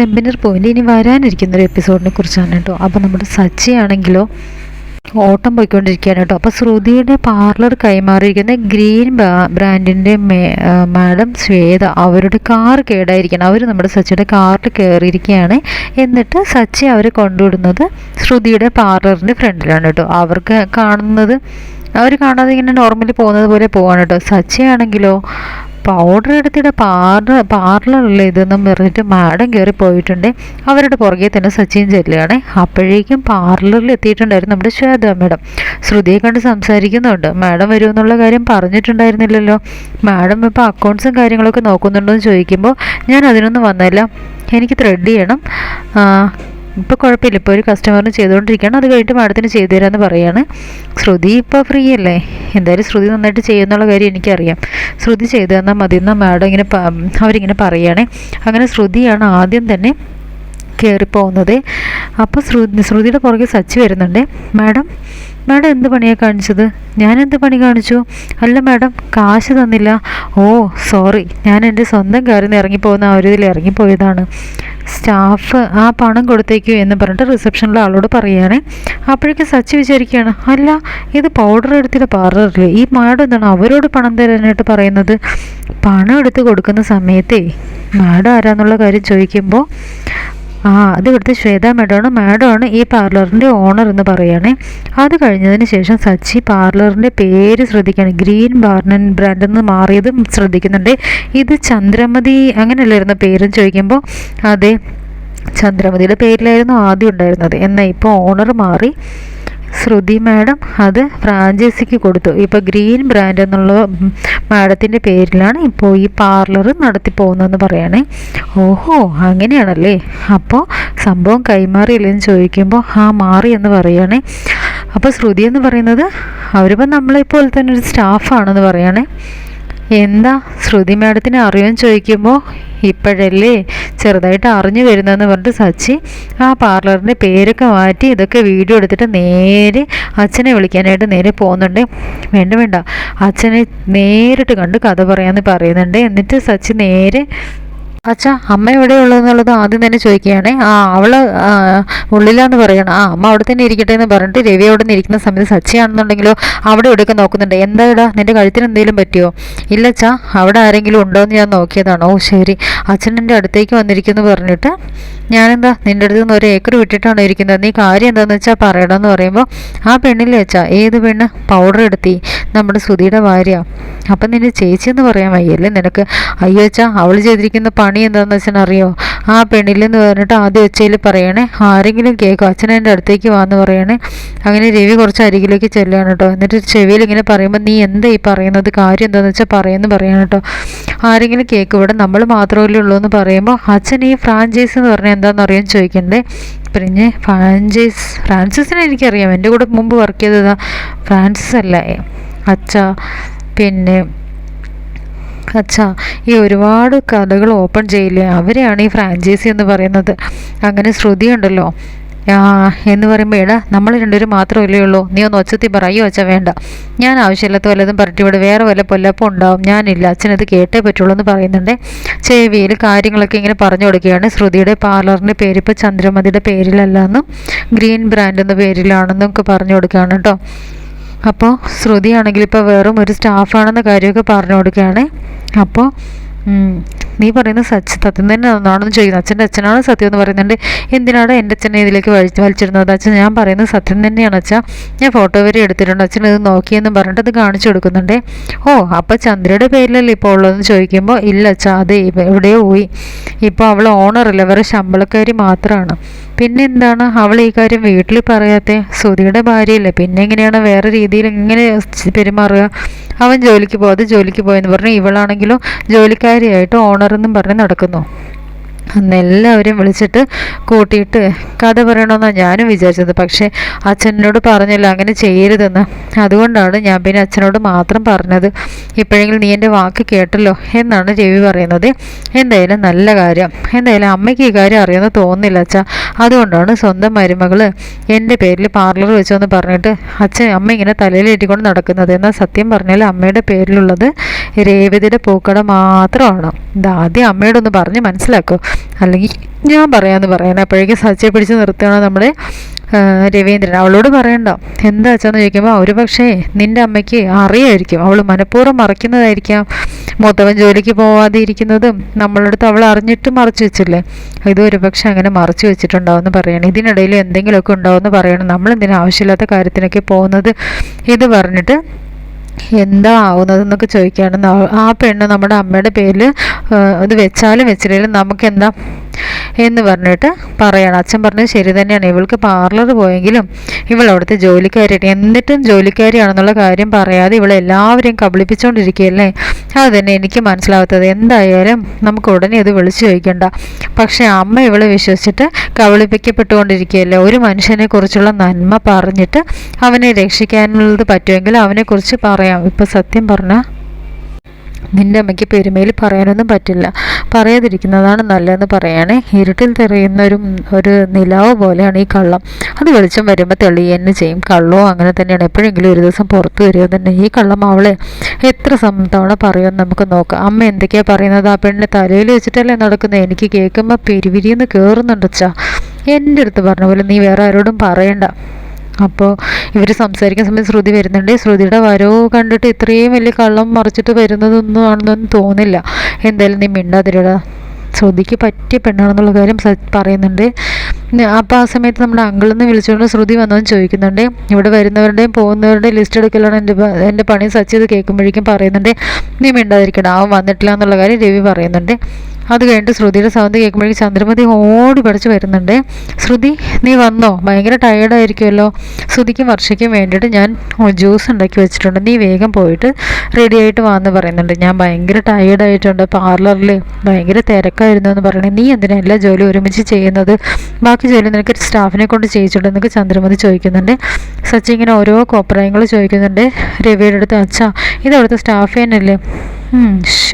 ചെമ്പനീർ point ഇനി വരാനിരിക്കുന്ന ഒരു എപ്പിസോഡിനെ കുറിച്ചാണ് കേട്ടോ. അപ്പോൾ നമ്മുടെ സച്ചി ആണെങ്കിലോ ഓട്ടം പോയിക്കൊണ്ടിരിക്കുകയാണ് കേട്ടോ. അപ്പോൾ ശ്രുതിയുടെ പാർലർ കൈമാറിയിരിക്കുന്ന ഗ്രീൻ ബ്രാൻഡിന്റെ മാഡം ശ്വേത അവരുടെ കാർ കേടായിരിക്കണം. അവർ നമ്മുടെ സച്ചിയുടെ കാറിൽ കയറിയിരിക്കുകയാണ് എന്നിട്ട് സച്ചി അവരെ കൊണ്ടുവിടുന്നത് ശ്രുതിയുടെ പാർലറിന്റെ ഫ്രണ്ടിലാണ് കേട്ടോ. അവർക്ക് കാണുന്നത് അവർ കാണാതെ ഇങ്ങനെ നോർമലി പോകുന്നത് പോലെ പോവാണ് കേട്ടോ. സച്ചി ആണെങ്കിലോ പൗഡർ എടുത്തിട്ട് പാർലർ പാർലറല്ലേ ഇതെന്നും പറഞ്ഞിട്ട് മാഡം കയറി പോയിട്ടുണ്ട്. അവരുടെ പുറകെ തന്നെ സച്ചിൻ ചെല്ലുകയാണ്. അപ്പോഴേക്കും പാർലറിൽ എത്തിയിട്ടുണ്ടായിരുന്നു നമ്മുടെ ശ്വേത മാഡം ശ്രുതിയെ കണ്ട് സംസാരിക്കുന്നുണ്ട്. മാഡം വരുമെന്നുള്ള കാര്യം പറഞ്ഞിട്ടുണ്ടായിരുന്നില്ലല്ലോ. മാഡം ഇപ്പോൾ അക്കൗണ്ട്സും കാര്യങ്ങളൊക്കെ നോക്കുന്നുണ്ടോ എന്ന് ചോദിക്കുമ്പോൾ ഞാൻ അതിനൊന്നും വന്നല്ല എനിക്ക് ത്രെഡ് ചെയ്യണം. ഇപ്പോൾ കുഴപ്പമില്ല. ഇപ്പോൾ ഒരു കസ്റ്റമറിന് ചെയ്തുകൊണ്ടിരിക്കുകയാണ്. അത് കഴിഞ്ഞിട്ട് മാഡത്തിന് ചെയ്തു തരാമെന്ന് പറയുകയാണ് ശ്രുതി ഇപ്പോൾ ഫ്രീ അല്ലേ? എന്തായാലും ശ്രുതി നന്നായിട്ട് ചെയ്യുന്നുള്ള കാര്യം എനിക്കറിയാം. ശ്രുതി ചെയ്തു തന്നാൽ മതി. എന്നാൽ മാഡം ഇങ്ങനെ അവരിങ്ങനെ പറയുകയാണേ. അങ്ങനെ ശ്രുതിയാണ് ആദ്യം തന്നെ കയറിപ്പോകുന്നത് അപ്പോൾ ശ്രുതി ശ്രുതിയുടെ പുറകെ സച്ചി വരുന്നുണ്ട്. മാഡം മാഡം എന്ത് പണിയാണ് കാണിച്ചത്? ഞാൻ എന്ത് പണി കാണിച്ചു? അല്ല മാഡം കാശ് തന്നില്ല. ഓ സോറി. ഞാൻ എന്റെ സ്വന്തം കാര്യം ഇറങ്ങിപ്പോകുന്ന ആ ഒരു ഇതിൽ ഇറങ്ങിപ്പോയതാണ്. സ്റ്റാഫ് ആ പണം കൊടുത്തേക്കൂ എന്ന് പറഞ്ഞിട്ട് റിസപ്ഷനിലെ ആളോട് പറയുകയാണ് അപ്പോഴേക്കും സച്ചി വിചാരിക്കുകയാണ് അല്ല ഇത് പൗഡർ എടുത്തിട്ട് പാർലറില്ലേ ഈ മാഡം എന്താണ് അവരോട് പണം തരാനായിട്ട് പറയുന്നത്? പണം എടുത്ത് കൊടുക്കുന്ന സമയത്തേ മാഡം ആരാന്നുള്ള കാര്യം ചോദിക്കുമ്പോൾ ആ അത് ഇവിടുത്തെ ശ്വേത മാഡമാണ്. മാഡമാണ് ഈ പാർലറിന്റെ ഓണർ എന്ന് പറയുകയാണേ. അത് കഴിഞ്ഞതിന് ശേഷം സച്ചി പാർലറിന്റെ പേര് ശ്രദ്ധിക്കുകയാണ്. ഗ്രീൻ ബാർണൻ ബ്രാൻഡ് എന്ന് മാറിയതും ശ്രദ്ധിക്കുന്നുണ്ട്. ഇത് ചന്ദ്രമതി അങ്ങനെയല്ലായിരുന്നു പേരും ചോദിക്കുമ്പോൾ. അതെ ചന്ദ്രമതിയുടെ പേരിലായിരുന്നു ആദ്യം ഉണ്ടായിരുന്നത്. എന്നാൽ ഇപ്പോൾ ഓണർ മാറി. ശ്രുതി മാഡം അത് ഫ്രാഞ്ചൈസിക്ക് കൊടുത്തു. ഇപ്പോൾ ഗ്രീൻ ബ്രാൻഡ് എന്നുള്ള മാഡത്തിന്റെ പേരിലാണ് ഇപ്പോൾ ഈ പാർലർ നടത്തി പോകുന്നതെന്ന് പറയണേ. ഓഹോ അങ്ങനെയാണല്ലേ? അപ്പോൾ സംഭവം കൈമാറിയില്ലെന്ന് ചോദിക്കുമ്പോൾ ആ മാറി എന്ന് പറയുകയാണെ അപ്പോൾ ശ്രുതി എന്ന് പറയുന്നത് അവരിപ്പോൾ നമ്മളെ പോലെ തന്നെ ഒരു സ്റ്റാഫാണെന്ന് പറയുകയാണേ എന്താ ശ്രുതി മാഡത്തിന് അറിയാൻ ചോദിക്കുമ്പോൾ ഇപ്പോഴല്ലേ ചെറുതായിട്ട് അറിഞ്ഞു വരുന്നതെന്ന് പറഞ്ഞിട്ട് സച്ചി ആ പാർലറിന്റെ പേരൊക്കെ മാറ്റി ഇതൊക്കെ വീഡിയോ എടുത്തിട്ട് നേരെ അച്ഛനെ വിളിക്കാനായിട്ട് നേരെ പോകുന്നുണ്ട്. വേണ്ട വേണ്ട. അച്ഛനെ നേരിട്ട് കണ്ട് കഥ പറയാമെന്ന് പറയുന്നുണ്ട്. എന്നിട്ട് സച്ചി നേരെ അച്ഛാ അമ്മ എവിടെ ഉള്ളതെന്നുള്ളത് ആദ്യം തന്നെ ചോദിക്കുകയാണേ. ആ അവൾ ഉള്ളിലാന്ന് പറയണം. ആ അമ്മ അവിടെ തന്നെ ഇരിക്കട്ടെ എന്ന് പറഞ്ഞിട്ട് രവി അവിടെ നിന്ന് ഇരിക്കുന്ന സമയത്ത് സച്ചിയാണെന്നുണ്ടെങ്കിലോ അവിടെ ഇവിടെയൊക്കെ നോക്കുന്നുണ്ട്. എന്താ ഇടാ നിന്റെ കഴുത്തിന് എന്തെങ്കിലും പറ്റിയോ? ഇല്ല അച്ഛാ അവിടെ ആരെങ്കിലും ഉണ്ടോ എന്ന് ഞാൻ നോക്കിയതാണ്? ഓ ശരി. അച്ഛൻ എന്റെ അടുത്തേക്ക് വന്നിരിക്കുന്നു പറഞ്ഞിട്ട് ഞാനെന്താ നിന്റെ അടുത്ത് നിന്ന് ഒരു ഏക്കർ വിട്ടിട്ടാണ് ഇരിക്കുന്നത്? നീ കാര്യം എന്താണെന്ന് വെച്ചാൽ പറയണമെന്ന് പറയുമ്പോൾ ആ പെണ്ണില്ലേ അച്ഛാ ഏത് പെണ്ണ്? പൗഡർ എടുത്തി. നമ്മുടെ സുധിയുടെ ഭാര്യ. അപ്പം നിന്റെ ചേച്ചി എന്ന് പറയാൻ വയ്യല്ലേ? നിനക്ക് അയ്യോ അച്ഛാ അവൾ ചെയ്തിരിക്കുന്ന പണി എന്താണെന്ന് വെച്ചാൽ അറിയോ? ആ പെണ്ണില്ലെന്ന് പറഞ്ഞിട്ട് ആദ്യം ഒച്ചയിൽ പറയണേ ആരെങ്കിലും കേൾക്കും അച്ഛൻ എന്റെ അടുത്തേക്ക് വാന്ന് പറയണേ. അങ്ങനെ രവി കുറച്ച് അരികിലേക്ക് ചെല്ലുകയാണ് കേട്ടോ. എന്നിട്ട് ചെവിയിൽ ഇങ്ങനെ പറയുമ്പോൾ നീ എന്താ ഈ പറയുന്നത്? കാര്യം എന്താണെന്ന് വെച്ചാൽ പറയുമെന്ന് പറയാണ് കേട്ടോ. ആരെങ്കിലും കേൾക്കും ഇവിടെ നമ്മൾ മാത്രമല്ലേ ഉള്ളൂ എന്ന് പറയുമ്പോൾ അച്ഛൻ ഈ ഫ്രാഞ്ചൈസ് എന്ന് പറഞ്ഞാൽ എന്താണെന്ന് അറിയാൻ ചോദിക്കണ്ടേ? പിന്നെ ഫ്രാഞ്ചൈസ് ഫ്രാൻസിസിനെ എനിക്കറിയാം. എന്റെ കൂടെ മുമ്പ് വർക്ക് ചെയ്തതാ ഫ്രാൻസിസ് അല്ല അച്ഛ പിന്നെ അച്ഛാ ഈ ഒരുപാട് കഥകൾ ഓപ്പൺ ചെയ്യില്ലേ? അവരെയാണ് ഈ ഫ്രാഞ്ചൈസി എന്ന് പറയുന്നത്. അങ്ങനെ ശ്രുതി ഉണ്ടല്ലോ. എന്ന് പറയുമ്പോൾ എടാ നമ്മൾ രണ്ടുപേരും മാത്രമല്ലേ ഉള്ളൂ. നീ ഒന്ന് ഒച്ചത്തി പറയോ അച്ഛ വേണ്ട. ഞാൻ ആവശ്യമില്ലാത്ത വല്ലതും പറഞ്ഞിട്ട് ഇവിടെ വേറെ വല്ല പൊല്ലപ്പം ഉണ്ടാവും. ഞാനില്ല. അച്ഛനത് കേട്ടേ പറ്റുള്ളൂ എന്ന് പറയുന്നുണ്ട്. ചെവിയിൽ കാര്യങ്ങളൊക്കെ ഇങ്ങനെ പറഞ്ഞു കൊടുക്കുകയാണ്. ശ്രുതിയുടെ പാർലറിന്റെ പേര് ഇപ്പോൾ ചന്ദ്രമതിയുടെ പേരിലല്ലെന്നും ഗ്രീൻ ബ്രാൻഡ് എന്ന പേരിലാണെന്നും ഒക്കെ പറഞ്ഞു കൊടുക്കുകയാണ് കേട്ടോ. അപ്പോൾ ശ്രുതിയാണെങ്കിൽ ഇപ്പോൾ വെറും ഒരു സ്റ്റാഫാണെന്ന കാര്യമൊക്കെ പറഞ്ഞു കൊടുക്കുകയാണ്. അപ്പോൾ നീ പറയുന്ന സത്യ സത്യം തന്നെ ഒന്നാണെന്ന് ചോദിക്കുന്നു അച്ഛന്റെ അച്ഛനാണ് സത്യം എന്ന് പറയുന്നുണ്ട്. എന്തിനാണ് എന്റെ അച്ഛനെ ഇതിലേക്ക് വലിച്ച് വലിച്ചിരുന്നത് അച്ഛൻ ഞാൻ പറയുന്നത് സത്യം തന്നെയാണ് അച്ഛാ. ഞാൻ ഫോട്ടോ വരെ എടുത്തിട്ടുണ്ട്. അച്ഛൻ ഇത് നോക്കിയെന്ന് പറഞ്ഞിട്ട് അത് കാണിച്ചു കൊടുക്കുന്നുണ്ട്. ഓ അപ്പോൾ ചന്ദ്രയുടെ പേരിലല്ലേ ഇപ്പോൾ ഉള്ളതെന്ന് ചോദിക്കുമ്പോൾ ഇല്ല അച്ഛാ അത് എവിടെയോ പോയി. ഇപ്പോൾ അവൾ ഓണറല്ല വേറെ ശമ്പളക്കാരി മാത്രമാണ് പിന്നെ എന്താണ്? അവൾ ഈ കാര്യം വീട്ടിൽ പറയാത്തെ? സുധിയുടെ ഭാര്യയല്ലേ. പിന്നെ എങ്ങനെയാണ് വേറെ രീതിയിൽ എങ്ങനെ പെരുമാറുക? അവൻ ജോലിക്ക് പോകാതെ ജോലിക്ക് പോയെന്ന് പറഞ്ഞു. ഇവളാണെങ്കിലും ജോലിക്കാരിയായിട്ട് ഓണറെന്നും പറഞ്ഞ് നടക്കുന്നു. അന്ന് എല്ലാവരെയും വിളിച്ചിട്ട് കൂട്ടിയിട്ട് കഥ പറയണമെന്നാണ് ഞാനും വിചാരിച്ചത്. പക്ഷേ അച്ഛനോട് പറഞ്ഞില്ല അങ്ങനെ ചെയ്യരുതെന്ന്. അതുകൊണ്ടാണ് ഞാൻ പിന്നെ അച്ഛനോട് മാത്രം പറഞ്ഞത്. ഇപ്പോഴെങ്കിലും നീ എന്റെ വാക്ക് കേട്ടല്ലോ എന്നാണ് രവി പറയുന്നത്. എന്തായാലും നല്ല കാര്യം. എന്തായാലും അമ്മയ്ക്ക് ഈ കാര്യം അറിയുമെന്ന് തോന്നുന്നില്ല അച്ഛാ. അതുകൊണ്ടാണ് സ്വന്തം മരുമകൾ എന്റെ പേരിൽ പാർലർ വെച്ചെന്ന് പറഞ്ഞിട്ട് അച്ഛൻ അമ്മ ഇങ്ങനെ തലയിലേറ്റിക്കൊണ്ട് നടക്കുന്നത്. എന്നാൽ സത്യം പറഞ്ഞാൽ അമ്മയുടെ പേരിലുള്ളത് രേവതിയുടെ പൂക്കട മാത്രമാണ്. ഇതാദ്യം അമ്മയോടൊന്ന് പറഞ്ഞ് മനസ്സിലാക്കൂ. അല്ലെങ്കിൽ ഞാൻ പറയാമെന്ന് പറയണം അപ്പോഴേക്കും സച്ചയെ പിടിച്ച് നിർത്തുകയാണ് നമ്മുടെ രവീന്ദ്രൻ. അവളോട് പറയണ്ട. എന്താ വെച്ചാന്ന് ചോദിക്കുമ്പോൾ ഒരു പക്ഷേ നിന്റെ അമ്മയ്ക്ക് അറിയായിരിക്കും. അവൾ മനഃപൂർവം മറയ്ക്കുന്നതായിരിക്കാം. മൂത്തവൻ ജോലിക്ക് പോവാതെ ഇരിക്കുന്നതും നമ്മളടുത്ത് അവൾ അറിഞ്ഞിട്ട് മറച്ചു വെച്ചില്ലേ? ഇത് ഒരു പക്ഷെ അങ്ങനെ മറച്ചു വെച്ചിട്ടുണ്ടാവുമെന്ന് പറയണം. ഇതിനിടയിൽ എന്തെങ്കിലുമൊക്കെ ഉണ്ടാവുമെന്ന് പറയണം. നമ്മൾ എന്തിനാവശ്യമില്ലാത്ത കാര്യത്തിനൊക്കെ പോകുന്നത്? ഇത് പറഞ്ഞിട്ട് എന്താ ആവുന്നതെന്നൊക്കെ ചോദിക്കുകയാണ് ആ പെണ്ണ് നമ്മുടെ അമ്മയുടെ പേരിൽ ഇത് വെച്ചാലും വെച്ചില്ലെങ്കിലും നമുക്ക് എന്താ എന്ന് പറഞ്ഞിട്ട് പറയണം. അച്ഛൻ പറഞ്ഞത് ശരി തന്നെയാണ്. ഇവൾക്ക് പാർലർ പോയെങ്കിലും ഇവൾ അവിടുത്തെ ജോലിക്കാരിയായിട്ട് എന്നിട്ടും ജോലിക്കാരിയാണെന്നുള്ള കാര്യം പറയാതെ ഇവളെ എല്ലാവരെയും കബളിപ്പിച്ചുകൊണ്ടിരിക്കുകയല്ലേ അത് തന്നെ എനിക്ക് മനസ്സിലാവാത്തത്. എന്തായാലും നമുക്ക് ഉടനെ അത് വിളിച്ചു ചോദിക്കണ്ട. പക്ഷേ അമ്മ ഇവളെ വിശ്വസിച്ചിട്ട് കബളിപ്പിക്കപ്പെട്ടുകൊണ്ടിരിക്കുകയല്ലേ? ഒരു മനുഷ്യനെ കുറിച്ചുള്ള നന്മ പറഞ്ഞിട്ട് അവനെ രക്ഷിക്കാനുള്ളത് പറ്റുമെങ്കിൽ അവനെക്കുറിച്ച് പറയാം. ഇപ്പം സത്യം പറഞ്ഞ നിന്റെ അമ്മയ്ക്ക് പെരുമയിൽ പറയാനൊന്നും പറ്റില്ല. പറയാതിരിക്കുന്നതാണ് നല്ലതെന്ന് പറയുകയാണെ. ഇരുട്ടിൽ തെറിയുന്ന ഒരു ഒരു നിലാവ് പോലെയാണ് ഈ കള്ളം. അത് വെളിച്ചം വരുമ്പോൾ തെളിയുക ചെയ്യും. കള്ളവും അങ്ങനെ തന്നെയാണ്. എപ്പോഴെങ്കിലും ഒരു ദിവസം പുറത്തു വരിക തന്നെ. ഈ കള്ളം അവളെ എത്ര തവണ പറയുമെന്ന് നമുക്ക് നോക്കാം. അമ്മ എന്തൊക്കെയാണ് പറയുന്നത്? ആ പെണ്ണിന്റെ തലയിൽ വെച്ചിട്ടല്ലേ നടക്കുന്നത് എനിക്ക് കേൾക്കുമ്പോൾ പെരുവിരിയെന്ന് കയറുന്നുണ്ട് ചാ എന്റെ അടുത്ത് പറഞ്ഞ പോലെ നീ വേറെ ആരോടും പറയണ്ട. അപ്പോൾ ഇവർ സംസാരിക്കുന്ന സമയത്ത് ശ്രുതി വരുന്നുണ്ട്. ശ്രുതിയുടെ വരവ് കണ്ടിട്ട് ഇത്രയും വലിയ കള്ളം മറിച്ചിട്ട് വരുന്നതൊന്നും ആണെന്നൊന്നും തോന്നില്ല. എന്തായാലും നീ മിണ്ടാതിരടാ ശ്രുതിക്ക് പറ്റിയ പെണ്ണാണെന്നുള്ള കാര്യം പറയുന്നുണ്ട്. അപ്പം ആ സമയത്ത് നമ്മുടെ അങ്കിളിൽ നിന്ന് വിളിച്ചുകൊണ്ട് ശ്രുതി വന്നതെന്ന് ചോദിക്കുന്നുണ്ട്. ഇവിടെ വരുന്നവരുടെയും പോകുന്നവരുടെയും ലിസ്റ്റ് എടുക്കലാണ് എന്റെ എന്റെ പണി സച്ച് ചെയ്ത് കേൾക്കുമ്പോഴേക്കും പറയുന്നുണ്ട് നീ മിണ്ടാതിരിക്കണം അവൻ വന്നിട്ടില്ല എന്നുള്ള കാര്യം രവി പറയുന്നുണ്ട്. അത് കഴിഞ്ഞിട്ട് ശ്രുതിയുടെ സൗണ്ട് കേൾക്കുമ്പോഴേക്കും ചന്ദ്രമതി ഓടി പഠിച്ച് വരുന്നുണ്ട്. ശ്രുതി നീ വന്നോ? ഭയങ്കര ടയേർഡായിരിക്കുമല്ലോ ശ്രുതിക്കും വർഷയ്ക്കും വേണ്ടിയിട്ട് ഞാൻ ജ്യൂസ് ഉണ്ടാക്കി വെച്ചിട്ടുണ്ട്. നീ വേഗം പോയിട്ട് റെഡി ആയിട്ട് വാന്ന് പറയുന്നുണ്ട്. ഞാൻ ഭയങ്കര ടയേർഡായിട്ടുണ്ട് പാർലറിൽ ഭയങ്കര തിരക്കായിരുന്നു എന്ന് പറയണേ നീ എന്തിനാ എല്ലാ ജോലി ഒരുമിച്ച് ചെയ്യുന്നത്? ബാക്കി ജോലി നിനക്ക് സ്റ്റാഫിനെ കൊണ്ട് ചെയ്യിച്ചിട്ടുണ്ട് എന്നൊക്കെ ചന്ദ്രമതി ചോദിക്കുന്നുണ്ട്. സച്ചി ഇങ്ങനെ ഓരോ കോപ്രായങ്ങൾ ചോദിക്കുന്നുണ്ട്. രവിയുടെ അടുത്ത് അച്ഛാ ഇത് അവിടുത്തെ സ്റ്റാഫ് തന്നെയല്ലേ?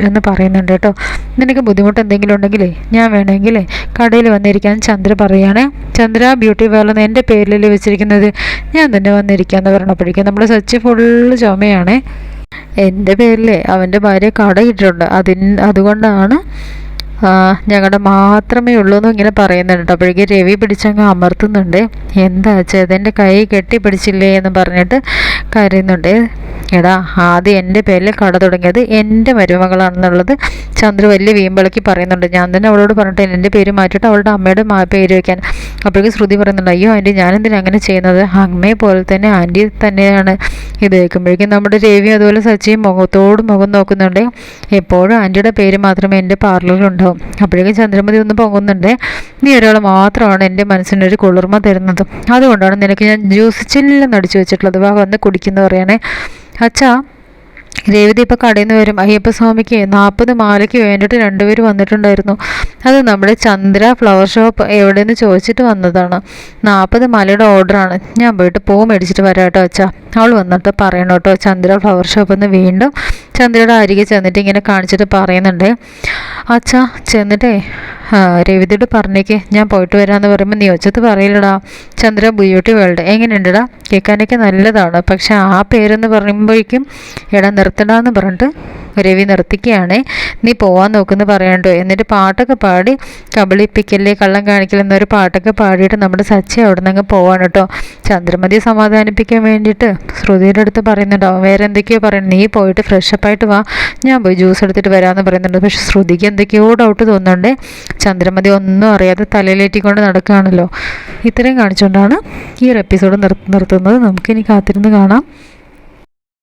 എന്ന് പറയുന്നുണ്ട് കേട്ടോ. നിനക്ക് ബുദ്ധിമുട്ട് എന്തെങ്കിലും ഉണ്ടെങ്കിലേ ഞാൻ വേണമെങ്കിലേ കടയിൽ വന്നിരിക്കാൻ ചന്ദ്ര പറയുകയാണേ ചന്ദ്ര ബ്യൂട്ടി പാർലർ എന്റെ പേരിൽ വെച്ചിരിക്കുന്നത് ഞാൻ തന്നെ വന്നിരിക്കാമെന്ന് പറഞ്ഞപ്പോഴേക്കും നമ്മുടെ സച്ചി ഫുള്ള് ചുമയാണ്. എന്റെ പേരിൽ അവന്റെ ഭാര്യ കടയിട്ടിട്ടുണ്ട് അതിന് അതുകൊണ്ടാണ് ഞങ്ങളുടെ മാത്രമേ ഉള്ളൂ എന്ന് ഇങ്ങനെ പറയുന്നുണ്ട് അപ്പോഴേക്കും രവി പിടിച്ചങ്ങ് അമർത്തുന്നുണ്ട്. എന്താ ചേതന്റെ കൈ കെട്ടി പിടിച്ചില്ലേ എന്ന് പറഞ്ഞിട്ട് കരയുന്നുണ്ട്. എടാ ആദ്യം എന്റെ പേരിൽ കട തുടങ്ങിയത് എന്റെ മരുമകളാണെന്നുള്ളത് ചന്ദ്ര വലിയ വീമ്പളക്കി പറയുന്നുണ്ട്. ഞാൻ തന്നെ അവളോട് പറഞ്ഞിട്ട് എന്റെ പേര് മാറ്റിയിട്ട് അവളുടെ അമ്മയുടെ പേര് വയ്ക്കാൻ. അപ്പോഴേക്കും ശ്രുതി പറയുന്നുണ്ട് അയ്യോ ആന്റി ഞാനെന്തിനാ അങ്ങനെ ചെയ്യുന്നത്? അമ്മയെ പോലെ തന്നെ ആന്റി തന്നെയാണ് ഇത് കേൾക്കുമ്പോഴേക്കും നമ്മുടെ രവി അതുപോലെ സച്ചിയും മുഖത്തോട് മുഖം നോക്കുന്നുണ്ട്. എപ്പോഴും ആന്റിയുടെ പേര് മാത്രമേ എന്റെ പാർലറിലുണ്ടാവും. അപ്പോഴേക്കും ചന്ദ്രമതി ഒന്ന് പൊങ്ങുന്നുണ്ട്. നീ ഒരാൾ മാത്രമാണ് എന്റെ മനസ്സിനൊരു കുളിർമ തരുന്നത്. അതുകൊണ്ടാണ് നിനക്ക് ഞാൻ ജ്യൂസ് ചില്ലെന്ന് അടിച്ചു വെച്ചിട്ടുള്ളത്. വാ വന്ന് കുടിക്കുന്നു പറയണേ. അച്ഛാ രേവതി ഇപ്പോൾ കടയിൽ നിന്ന് വരും അയ്യപ്പസ്വാമിക്ക് നാൽപ്പത് മാലയ്ക്ക് വേണ്ടിയിട്ട് രണ്ടുപേർ വന്നിട്ടുണ്ടായിരുന്നു. അത് നമ്മുടെ ചന്ദ്ര ഫ്ലവർ ഷോപ്പ് എവിടെയെന്ന് ചോദിച്ചിട്ട് വന്നതാണ്. നാൽപ്പത് മാലയുടെ ഓർഡറാണ്. ഞാൻ പോയിട്ട് പൂ മേടിച്ചിട്ട് വരാം കേട്ടോ അച്ഛാ. അവൾ വന്നിട്ട് പറയണം കേട്ടോ ചന്ദ്ര ഫ്ലവർ ഷോപ്പ് എന്ന് വീണ്ടും ചന്ദ്രയുടെ അരികെ ചെന്നിട്ട് ഇങ്ങനെ കാണിച്ചിട്ട് പറയുന്നുണ്ട്. അച്ഛാ ചെന്നിട്ടേ രവിതയോട് പറഞ്ഞേക്ക് ഞാൻ പോയിട്ട് വരാമെന്ന് പറയുമ്പോൾ നീ ഒച്ചത്ത് പറയില്ലടാ ചന്ദ്ര ബ്യൂട്ടി വേൾഡ് എങ്ങനെയുണ്ടടാ? കേൾക്കാനൊക്കെ നല്ലതാണ്. പക്ഷെ ആ പേരെന്ന് പറയുമ്പോഴേക്കും എടാ നിർത്തടാന്ന് പറഞ്ഞിട്ട് രവി നിർത്തിക്കുകയാണ്. നീ പോവാൻ നോക്കുന്നു പറയണ്ടോ? എന്നിട്ട് പാട്ടൊക്കെ പാടി കബളിപ്പിക്കല്ലേ കള്ളം കാണിക്കലെന്നൊരു പാട്ടൊക്കെ പാടിയിട്ട് നമ്മുടെ സച്ചി അവിടെ നിന്ന് പോവാണ് കേട്ടോ. ചന്ദ്രമതി സമാധാനിപ്പിക്കാൻ വേണ്ടിയിട്ട് ശ്രുതിയുടെ അടുത്ത് പറയുന്നുണ്ടാവും വേറെ എന്തൊക്കെയോ പറയുന്നത് നീ പോയിട്ട് ഫ്രഷപ്പായിട്ട് വാ. ഞാൻ പോയി ജ്യൂസ് എടുത്തിട്ട് വരാമെന്ന് പറയുന്നുണ്ട്. പക്ഷെ ശ്രുതിക്ക് എന്തൊക്കെയോ ഡൗട്ട് തോന്നുന്നുണ്ട്. ചന്ദ്രമതി ഒന്നും അറിയാതെ തലയിലേറ്റിക്കൊണ്ട് നടക്കുകയാണല്ലോ. ഇത്രയും കാണിച്ചുകൊണ്ടാണ് ഈ ഒരു എപ്പിസോഡ് നിർത്തുന്നത്. നമുക്കിനി കാത്തിരുന്ന് കാണാം.